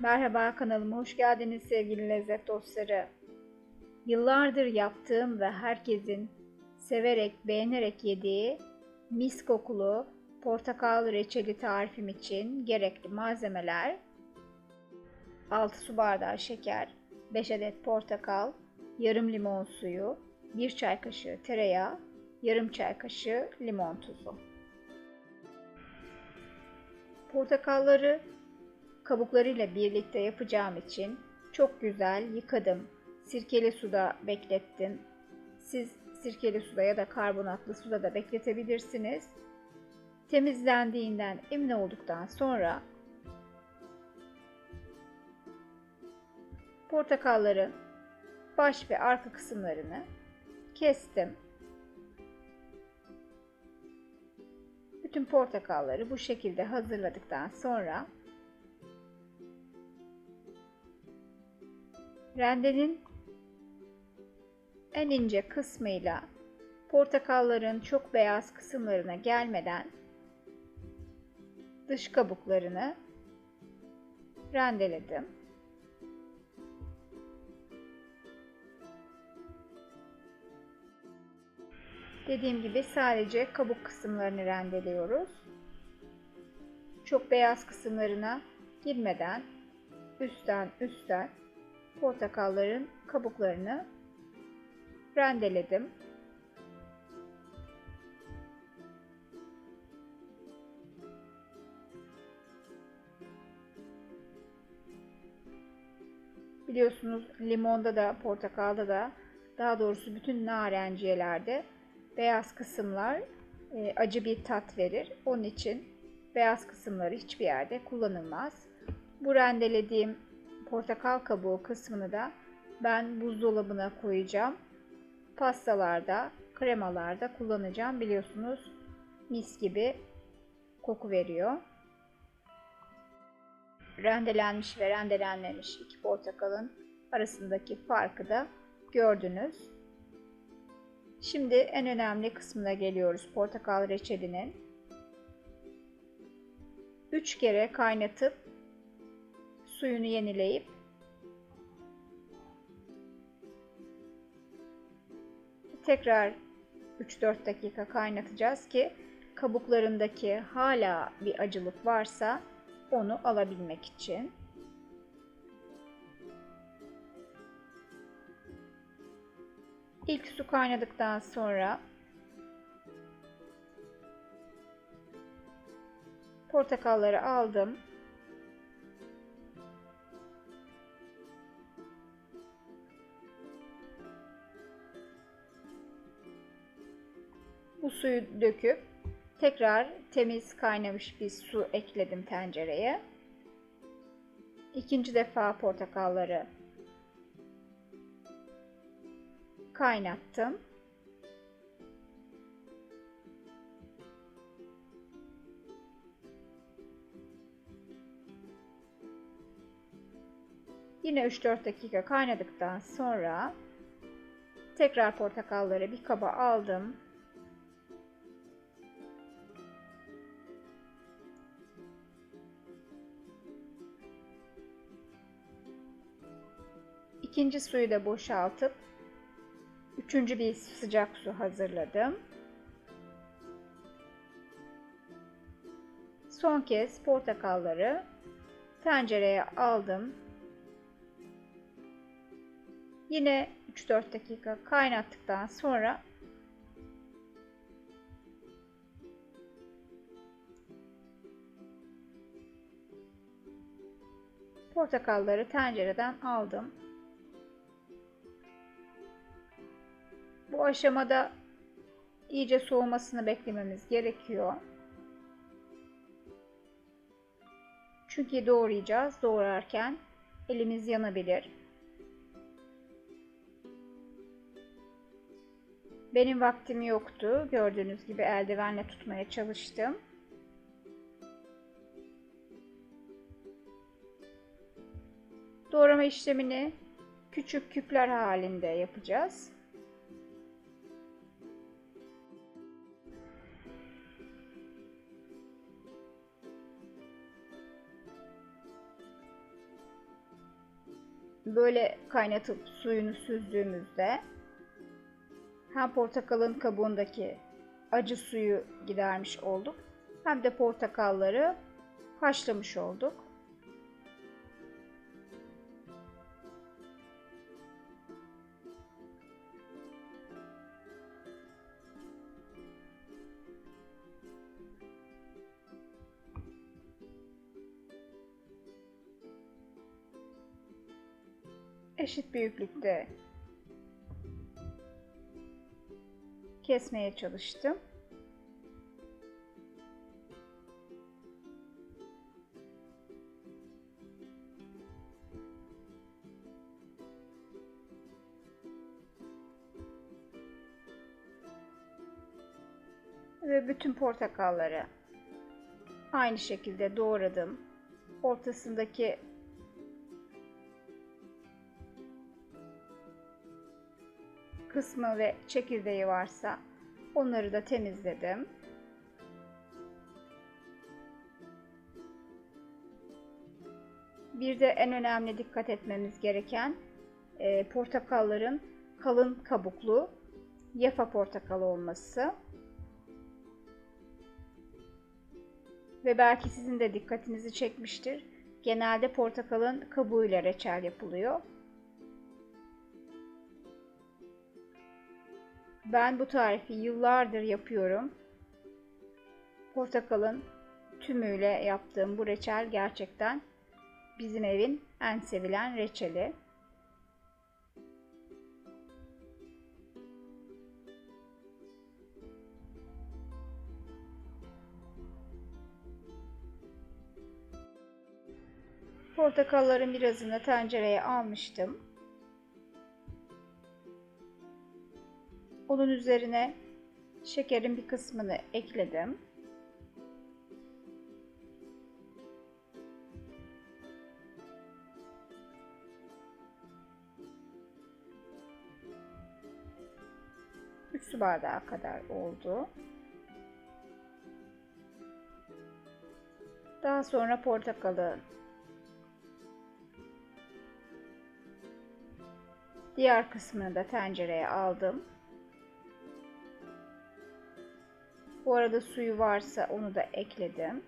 Merhaba kanalıma hoş geldiniz sevgili lezzet dostları. Yıllardır yaptığım ve herkesin severek beğenerek yediği mis kokulu portakal reçeli tarifim için gerekli malzemeler 6 su bardağı şeker, 5 adet portakal, yarım limon suyu, 1 çay kaşığı tereyağı, yarım çay kaşığı limon tuzu. Portakalları kabuklarıyla birlikte yapacağım için çok güzel yıkadım. Sirkeli suda beklettim. Siz sirkeli suda ya da karbonatlı suda da bekletebilirsiniz. Temizlendiğinden emin olduktan sonra portakalların baş ve arka kısımlarını kestim. Bütün portakalları bu şekilde hazırladıktan sonra rendenin en ince kısmıyla portakalların çok beyaz kısımlarına gelmeden dış kabuklarını rendeledim. Dediğim gibi sadece kabuk kısımlarını rendeliyoruz. Çok beyaz kısımlarına girmeden üstten üstten portakalların kabuklarını rendeledim. Biliyorsunuz limonda da portakalda da daha doğrusu bütün narenciyelerde beyaz kısımlar e, acı bir tat verir. Onun için beyaz kısımları hiçbir yerde kullanılmaz. Bu rendelediğim portakal kabuğu kısmını da ben buzdolabına koyacağım. Pastalarda, kremalarda kullanacağım. Biliyorsunuz mis gibi koku veriyor. Rendelenmiş ve rendelenmemiş iki portakalın arasındaki farkı da gördünüz. Şimdi en önemli kısmına geliyoruz portakal reçelinin. 3 kere kaynatıp suyunu yenileyip tekrar 3-4 dakika kaynatacağız ki kabuklarındaki hala bir acılık varsa onu alabilmek için. İlk su kaynadıktan sonra portakalları aldım. Bu suyu döküp tekrar temiz kaynamış bir su ekledim tencereye. İkinci defa portakalları kaynattım. Yine 3-4 dakika kaynadıktan sonra tekrar portakalları bir kaba aldım. İkinci suyu da boşaltıp üçüncü bir sıcak su hazırladım. Son kez portakalları tencereye aldım. Yine 3-4 dakika kaynattıktan sonra portakalları tencereden aldım. Aşamada iyice soğumasını beklememiz gerekiyor. Çünkü doğrayacağız. Doğrarken elimiz yanabilir. Benim vaktim yoktu. Gördüğünüz gibi eldivenle tutmaya çalıştım. Doğrama işlemini küçük küpler halinde yapacağız. Böyle kaynatıp suyunu süzdüğümüzde hem portakalın kabuğundaki acı suyu gidermiş olduk hem de portakalları haşlamış olduk. Eşit büyüklükte kesmeye çalıştım. Ve bütün portakalları aynı şekilde doğradım. Ortasındaki kısmı ve çekirdeği varsa onları da temizledim. Bir de en önemli dikkat etmemiz gereken e, portakalların kalın kabuklu yafa portakalı olması. Ve belki sizin de dikkatinizi çekmiştir. Genelde portakalın kabuğuyla reçel yapılıyor. Ben bu tarifi yıllardır yapıyorum. Portakalın tümüyle yaptığım bu reçel gerçekten bizim evin en sevilen reçeli. Portakalların birazını tencereye almıştım. Onun üzerine şekerin bir kısmını ekledim. Üç su bardağı kadar oldu. Daha sonra portakalı diğer kısmını da tencereye aldım. Bu arada suyu varsa onu da ekledim.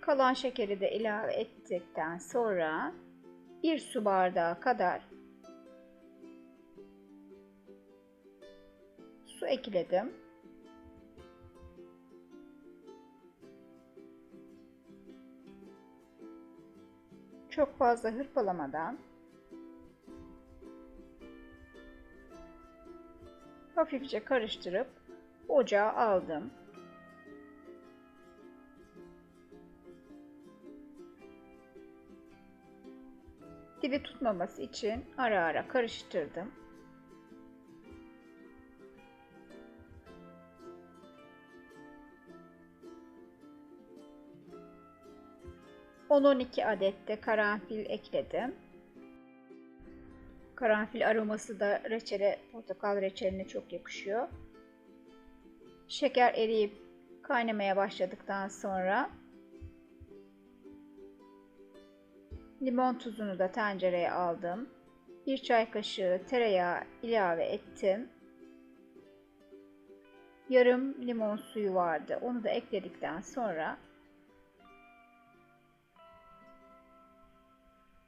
Kalan şekeri de ilave ettikten sonra bir su bardağı kadar su ekledim. Çok fazla hırpalamadan hafifçe karıştırıp ocağa aldım. Dibi tutmaması için ara ara karıştırdım. On on iki adet de karanfil ekledim. Karanfil aroması da reçele, portakal reçeline çok yakışıyor. Şeker eriyip kaynamaya başladıktan sonra limon tuzunu da tencereye aldım. Bir çay kaşığı tereyağı ilave ettim. Yarım limon suyu vardı. Onu da ekledikten sonra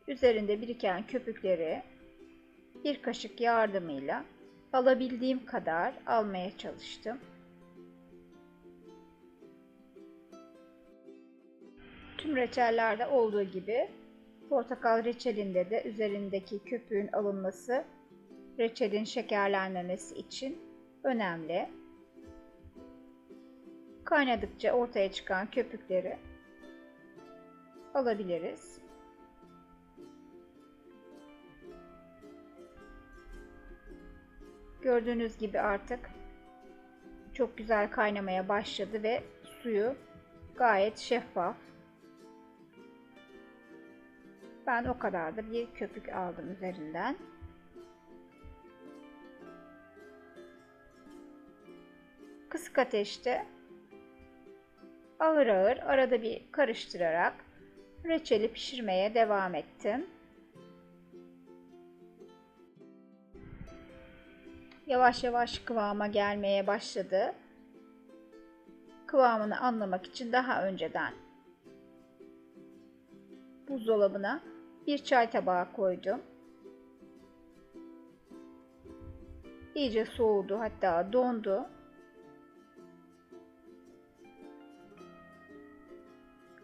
üzerinde biriken köpükleri bir kaşık yardımıyla alabildiğim kadar almaya çalıştım. Tüm reçellerde olduğu gibi portakal reçelinde de üzerindeki köpüğün alınması reçelin şekerlenmemesi için önemli. Kaynadıkça ortaya çıkan köpükleri alabiliriz. Gördüğünüz gibi artık çok güzel kaynamaya başladı ve suyu gayet şeffaf. Ben o kadar da bir köpük aldım üzerinden. Kısık ateşte ağır ağır arada bir karıştırarak reçeli pişirmeye devam ettim. Yavaş yavaş kıvama gelmeye başladı. Kıvamını anlamak için daha önceden buzdolabına bir çay tabağı koydum. İyice soğudu hatta dondu.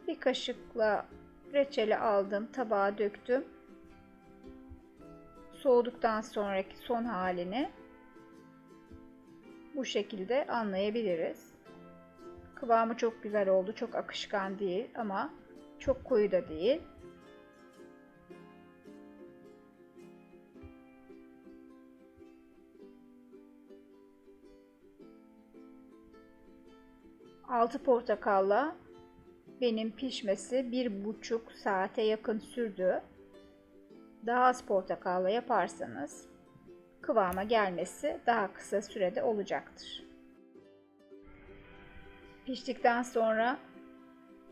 Bir kaşıkla reçeli aldım, tabağa döktüm. Soğuduktan sonraki son halini bu şekilde anlayabiliriz. Kıvamı çok güzel oldu. Çok akışkan değil ama çok koyu da değil. Altı portakalla benim pişmesi bir buçuk saate yakın sürdü. Daha az portakalla yaparsanız kıvama gelmesi daha kısa sürede olacaktır. Piştikten sonra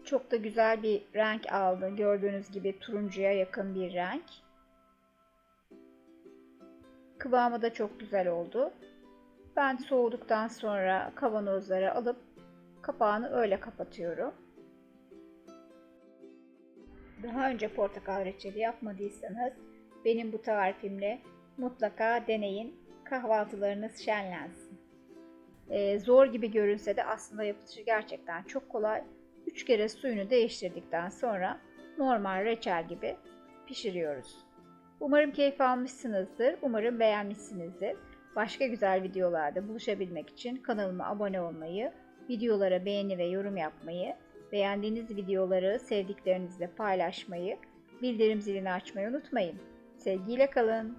çok da güzel bir renk aldı. Gördüğünüz gibi turuncuya yakın bir renk. Kıvamı da çok güzel oldu. Ben soğuduktan sonra kavanozlara alıp kapağını öyle kapatıyorum. Daha önce portakal reçeli yapmadıysanız benim bu tarifimle mutlaka deneyin. Kahvaltılarınız şenlensin. Ee, zor gibi görünse de aslında yapılışı gerçekten çok kolay. 3 kere suyunu değiştirdikten sonra normal reçel gibi pişiriyoruz. Umarım keyif almışsınızdır. Umarım beğenmişsinizdir. Başka güzel videolarda buluşabilmek için kanalıma abone olmayı, videolara beğeni ve yorum yapmayı, beğendiğiniz videoları sevdiklerinizle paylaşmayı, bildirim zilini açmayı unutmayın. Sevgiyle kalın.